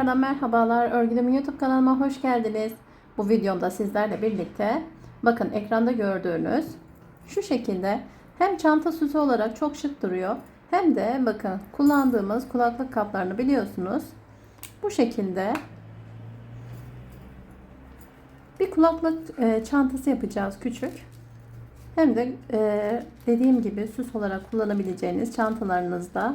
Tekrardan merhabalar. Örgülüm YouTube kanalıma hoş geldiniz. Bu videomda sizlerle birlikte bakın ekranda gördüğünüz şu şekilde hem çanta süsü olarak çok şık duruyor hem de bakın kullandığımız kulaklık kaplarını biliyorsunuz. Bu şekilde bir kulaklık e, çantası yapacağız küçük. Hem de e, dediğim gibi süs olarak kullanabileceğiniz çantalarınızda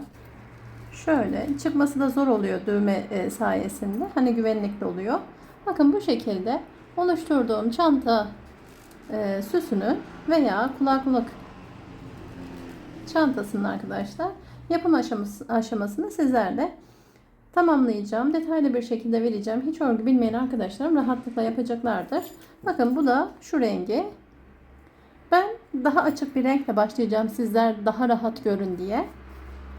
Şöyle çıkması da zor oluyor düğme e, sayesinde. Hani güvenlikli oluyor. Bakın bu şekilde oluşturduğum çanta e, süsünü veya kulaklık çantasının arkadaşlar yapım aşaması, aşamasını sizlerle tamamlayacağım. Detaylı bir şekilde vereceğim. Hiç örgü bilmeyen arkadaşlarım rahatlıkla yapacaklardır. Bakın bu da şu rengi. Ben daha açık bir renkle başlayacağım sizler daha rahat görün diye.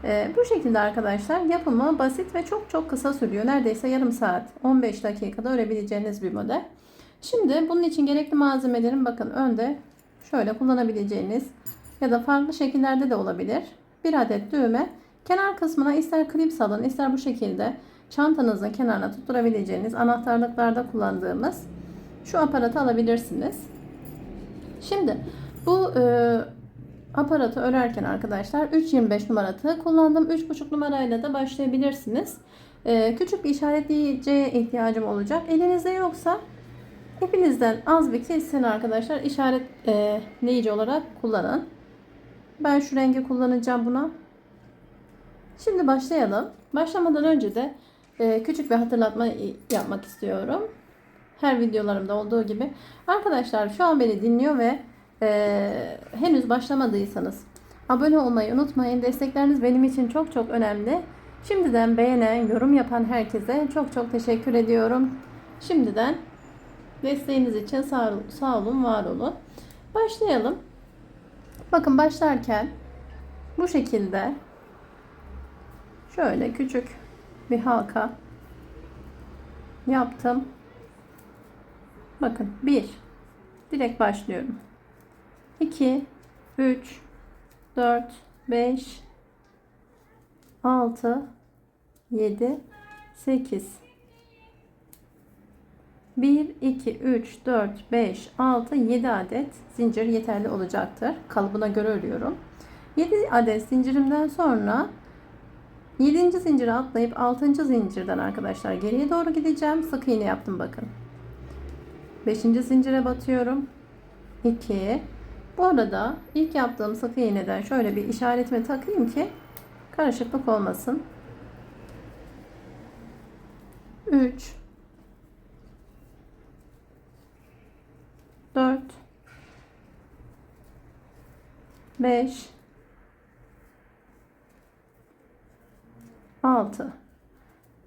Ee, bu şekilde arkadaşlar yapımı basit ve çok çok kısa sürüyor. Neredeyse yarım saat 15 dakikada örebileceğiniz bir model. Şimdi bunun için gerekli malzemelerin bakın önde şöyle kullanabileceğiniz ya da farklı şekillerde de olabilir. Bir adet düğme. Kenar kısmına ister klip salın ister bu şekilde çantanızın kenarına tutturabileceğiniz anahtarlıklarda kullandığımız şu aparatı alabilirsiniz. Şimdi bu e, aparatı örerken arkadaşlar 3.25 numarası kullandım. 3.5 numarayla da başlayabilirsiniz. Ee, küçük bir işaretleyiciye ihtiyacım olacak. Elinizde yoksa ipinizden az bir kesin arkadaşlar işaretleyici olarak kullanın. Ben şu rengi kullanacağım buna. Şimdi başlayalım. Başlamadan önce de e, küçük bir hatırlatma yapmak istiyorum. Her videolarımda olduğu gibi. Arkadaşlar şu an beni dinliyor ve e, henüz başlamadıysanız abone olmayı unutmayın. Destekleriniz benim için çok çok önemli. Şimdiden beğenen, yorum yapan herkese çok çok teşekkür ediyorum. Şimdiden desteğiniz için sağ, sağ olun, var olun. Başlayalım. Bakın başlarken bu şekilde şöyle küçük bir halka yaptım. Bakın bir direkt başlıyorum. 2 3 4 5 6 7 8 1 2 3 4 5 6 7 adet zincir yeterli olacaktır. Kalıbına göre örüyorum. 7 adet zincirimden sonra 7. zincire atlayıp 6. zincirden arkadaşlar geriye doğru gideceğim. Sık iğne yaptım bakın. 5. zincire batıyorum. 2 bu arada ilk yaptığım sık iğneden şöyle bir işaretimi takayım ki karışıklık olmasın. 3 4 5 6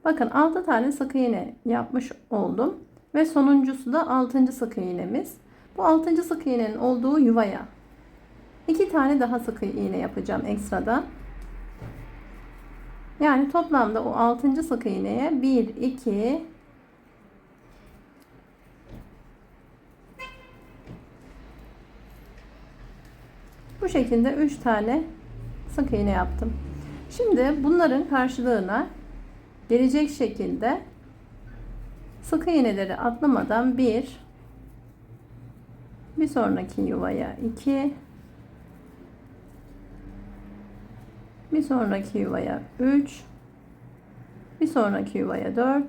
Bakın 6 tane sık iğne yapmış oldum ve sonuncusu da 6. sık iğnemiz. Bu 6. sık iğnenin olduğu yuvaya iki tane daha sık iğne yapacağım ekstradan. Yani toplamda o 6. sık iğneye 1 2 Bu şekilde 3 tane sık iğne yaptım. Şimdi bunların karşılığına gelecek şekilde sık iğneleri atlamadan 1 bir sonraki yuvaya 2 bir sonraki yuvaya 3 bir sonraki yuvaya 4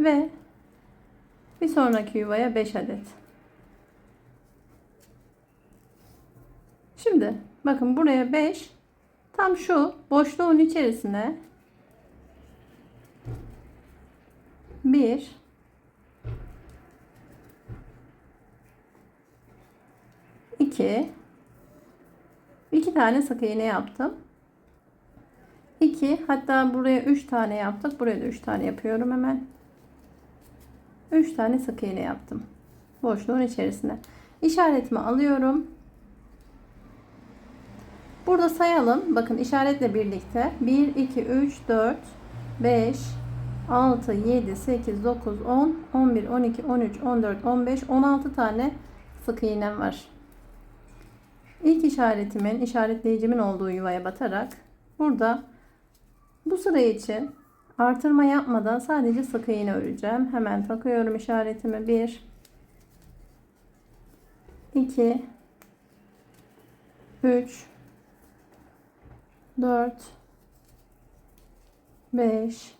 ve bir sonraki yuvaya 5 adet. Şimdi bakın buraya 5 tam şu boşluğun içerisine 1 2 2 tane sık iğne yaptım. 2 hatta buraya 3 tane yaptık. Buraya da 3 tane yapıyorum hemen. 3 tane sık iğne yaptım. Boşluğun içerisine. İşaretimi alıyorum. Burada sayalım. Bakın işaretle birlikte 1 2 3 4 5 6, 7, 8, 9, 10, 11, 12, 13, 14, 15, 16 tane sık iğnem var. ilk işaretimin, işaretleyicimin olduğu yuvaya batarak burada bu sıra için artırma yapmadan sadece sık iğne öreceğim. Hemen takıyorum işaretimi. 1 2 3 4 5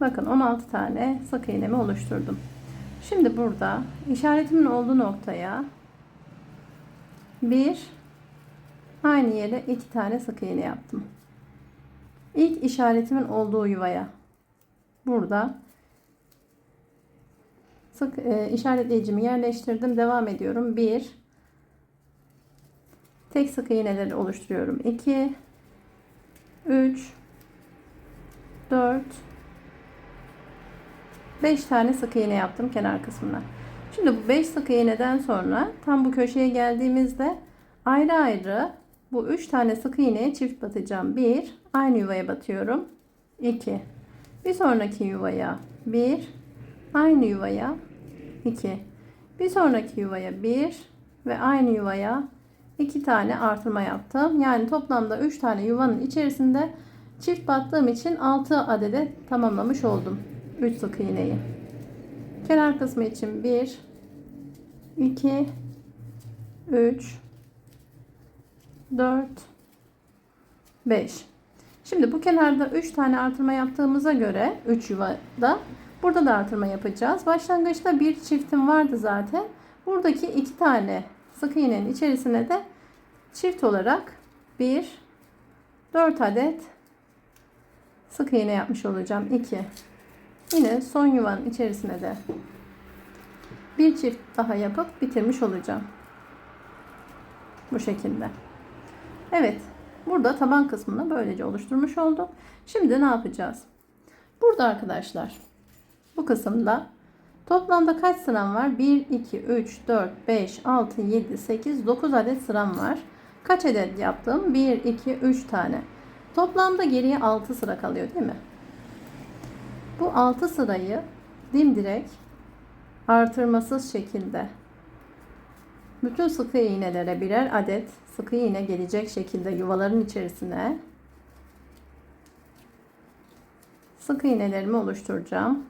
Bakın 16 tane sık iğnemi oluşturdum. Şimdi burada işaretimin olduğu noktaya bir aynı yere iki tane sık iğne yaptım. İlk işaretimin olduğu yuvaya burada sık e, işaretleyicimi yerleştirdim. Devam ediyorum. 1 tek sık iğneleri oluşturuyorum. 2 3 4 5 tane sık iğne yaptım kenar kısmına. Şimdi bu 5 sık iğneden sonra tam bu köşeye geldiğimizde ayrı ayrı bu 3 tane sık iğneye çift batacağım. 1 aynı yuvaya batıyorum. 2 bir sonraki yuvaya 1 aynı yuvaya 2 bir sonraki yuvaya 1 ve aynı yuvaya 2 tane artırma yaptım. Yani toplamda 3 tane yuvanın içerisinde çift battığım için 6 adede tamamlamış oldum. 3 sık iğneyi. Kenar kısmı için 1 2 3 4 5 Şimdi bu kenarda 3 tane artırma yaptığımıza göre 3 yuvada burada da artırma yapacağız. Başlangıçta bir çiftim vardı zaten. Buradaki 2 tane sık iğnenin içerisine de çift olarak 1 4 adet sık iğne yapmış olacağım. 2 Yine son yuvanın içerisine de bir çift daha yapıp bitirmiş olacağım. Bu şekilde. Evet. Burada taban kısmını böylece oluşturmuş oldum. Şimdi ne yapacağız? Burada arkadaşlar bu kısımda toplamda kaç sıram var? 1, 2, 3, 4, 5, 6, 7, 8, 9 adet sıram var. Kaç adet yaptım? 1, 2, 3 tane. Toplamda geriye 6 sıra kalıyor değil mi? Bu 6 sırayı dimdirek artırmasız şekilde bütün sık iğnelere birer adet sık iğne gelecek şekilde yuvaların içerisine sık iğnelerimi oluşturacağım.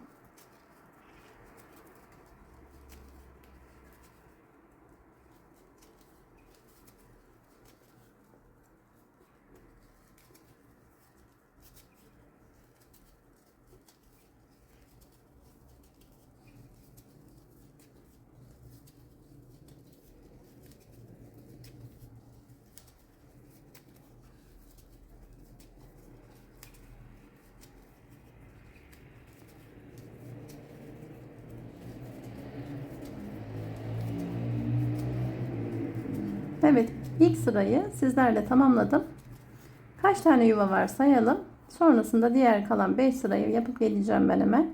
Evet, ilk sırayı sizlerle tamamladım. Kaç tane yuva var sayalım. Sonrasında diğer kalan 5 sırayı yapıp geleceğim ben hemen.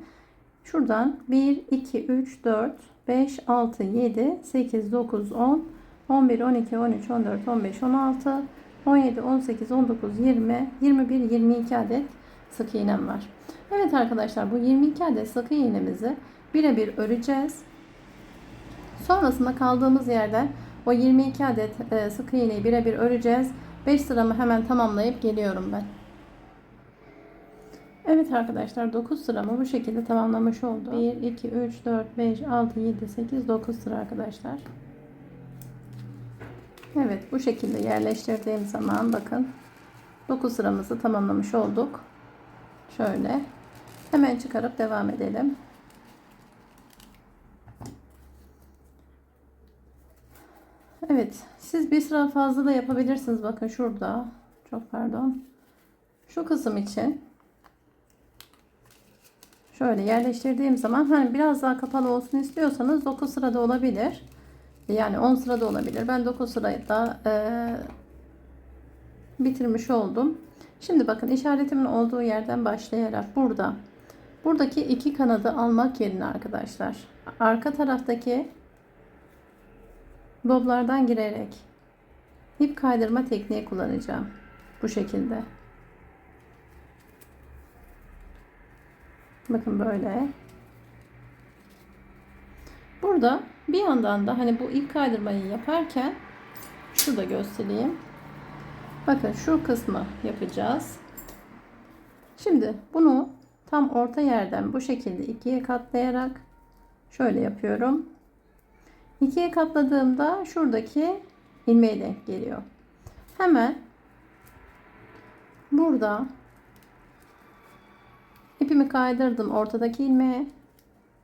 Şuradan 1, 2, 3, 4, 5, 6, 7, 8, 9, 10, 11, 12, 13, 14, 15, 16, 17, 18, 19, 20, 21, 22 adet sık iğnem var. Evet arkadaşlar bu 22 adet sık iğnemizi birebir öreceğiz. Sonrasında kaldığımız yerden o 22 adet e, sık iğneyi birebir öreceğiz. 5 sıramı hemen tamamlayıp geliyorum ben. Evet arkadaşlar 9 sıramı bu şekilde tamamlamış oldum. 1, 2, 3, 4, 5, 6, 7, 8, 9 sıra arkadaşlar. Evet bu şekilde yerleştirdiğim zaman bakın 9 sıramızı tamamlamış olduk. Şöyle hemen çıkarıp devam edelim. Evet, siz bir sıra fazla da yapabilirsiniz. Bakın şurada. Çok pardon. Şu kısım için şöyle yerleştirdiğim zaman hani biraz daha kapalı olsun istiyorsanız 9 sırada olabilir. Yani 10 sıra da olabilir. Ben 9 sırayı da e, bitirmiş oldum. Şimdi bakın işaretimin olduğu yerden başlayarak burada buradaki iki kanadı almak yerine arkadaşlar arka taraftaki boblardan girerek ip kaydırma tekniği kullanacağım. Bu şekilde. Bakın böyle. Burada bir yandan da hani bu ip kaydırmayı yaparken şurada göstereyim. Bakın şu kısmı yapacağız. Şimdi bunu tam orta yerden bu şekilde ikiye katlayarak şöyle yapıyorum. İkiye katladığımda şuradaki ilmeğe denk geliyor. Hemen burada ipimi kaydırdım ortadaki ilmeğe.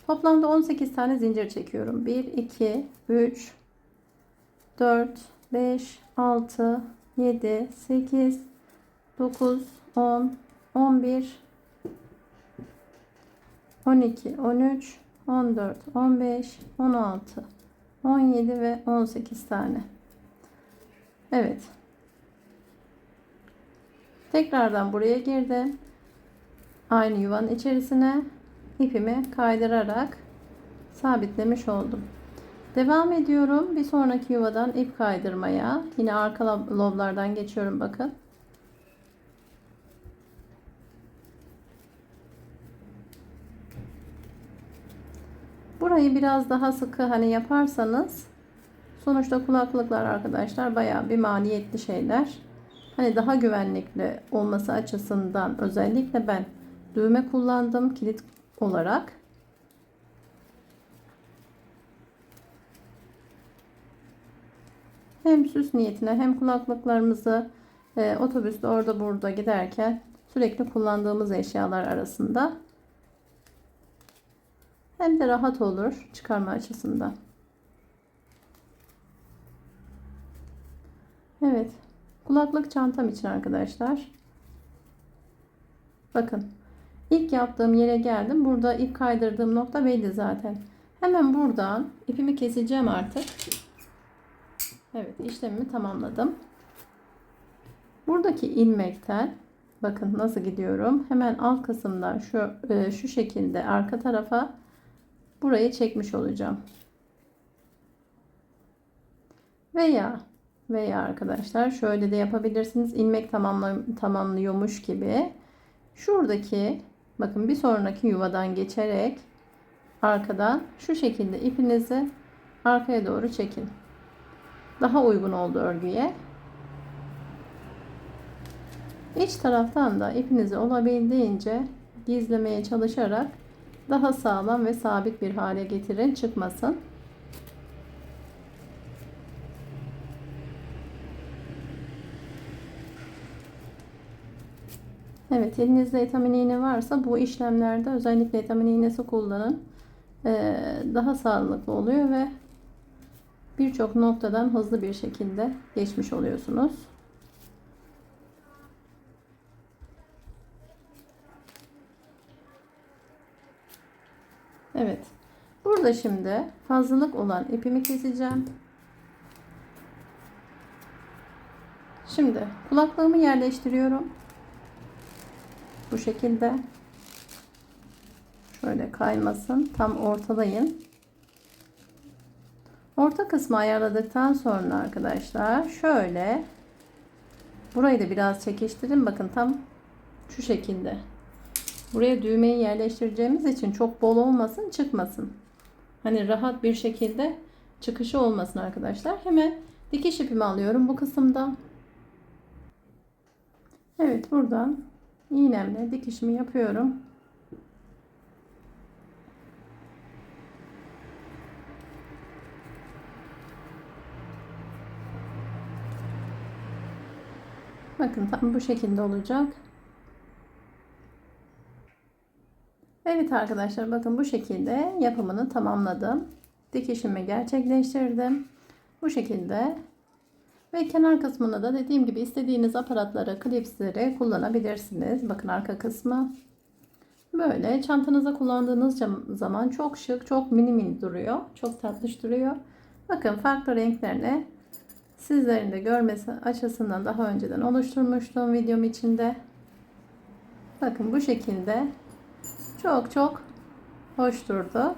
Toplamda 18 tane zincir çekiyorum. 1 2 3 4 5 6 7 8 9 10 11 12 13 14 15 16 17 ve 18 tane. Evet. Tekrardan buraya girdim. Aynı yuvanın içerisine ipimi kaydırarak sabitlemiş oldum. Devam ediyorum. Bir sonraki yuvadan ip kaydırmaya. Yine arka loblardan geçiyorum bakın. Burayı biraz daha sıkı hani yaparsanız sonuçta kulaklıklar arkadaşlar bayağı bir maliyetli şeyler. Hani daha güvenlikli olması açısından özellikle ben düğme kullandım kilit olarak. Hem süs niyetine hem kulaklıklarımızı e, otobüste orada burada giderken sürekli kullandığımız eşyalar arasında hem de rahat olur çıkarma açısından. Evet. Kulaklık çantam için arkadaşlar. Bakın. ilk yaptığım yere geldim. Burada ip kaydırdığım nokta belli zaten. Hemen buradan ipimi keseceğim artık. Evet işlemimi tamamladım. Buradaki ilmekten bakın nasıl gidiyorum. Hemen alt kısımdan şu e, şu şekilde arka tarafa burayı çekmiş olacağım. Veya veya arkadaşlar şöyle de yapabilirsiniz. ilmek tamamla, tamamlıyormuş gibi. Şuradaki bakın bir sonraki yuvadan geçerek arkadan şu şekilde ipinizi arkaya doğru çekin. Daha uygun oldu örgüye. İç taraftan da ipinizi olabildiğince gizlemeye çalışarak daha sağlam ve sabit bir hale getirin çıkmasın. Evet elinizde etamin iğne varsa bu işlemlerde özellikle etamin iğnesi kullanın. Ee, daha sağlıklı oluyor ve birçok noktadan hızlı bir şekilde geçmiş oluyorsunuz. Evet. Burada şimdi fazlalık olan ipimi keseceğim. Şimdi kulaklığımı yerleştiriyorum. Bu şekilde. Şöyle kaymasın. Tam ortalayın. Orta kısmı ayarladıktan sonra arkadaşlar şöyle burayı da biraz çekiştirin. Bakın tam şu şekilde. Buraya düğmeyi yerleştireceğimiz için çok bol olmasın çıkmasın. Hani rahat bir şekilde çıkışı olmasın arkadaşlar. Hemen dikiş ipimi alıyorum bu kısımda. Evet buradan iğnemle dikişimi yapıyorum. Bakın tam bu şekilde olacak. Evet arkadaşlar bakın bu şekilde yapımını tamamladım. Dikişimi gerçekleştirdim. Bu şekilde ve kenar kısmında da dediğim gibi istediğiniz aparatları, klipsleri kullanabilirsiniz. Bakın arka kısmı. Böyle çantanıza kullandığınız zaman çok şık, çok mini mini duruyor. Çok tatlış duruyor. Bakın farklı renklerini sizlerin de görmesi açısından daha önceden oluşturmuştum videom içinde. Bakın bu şekilde çok çok hoş durdu.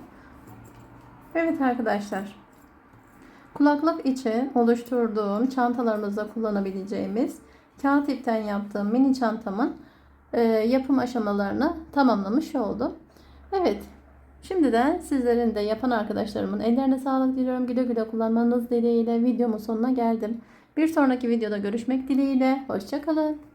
Evet arkadaşlar. Kulaklık için oluşturduğum çantalarımızda kullanabileceğimiz kağıt ipten yaptığım mini çantamın e, yapım aşamalarını tamamlamış oldum. Evet. Şimdiden sizlerin de yapan arkadaşlarımın ellerine sağlık diliyorum. Güle güle kullanmanız dileğiyle videomun sonuna geldim. Bir sonraki videoda görüşmek dileğiyle. Hoşçakalın.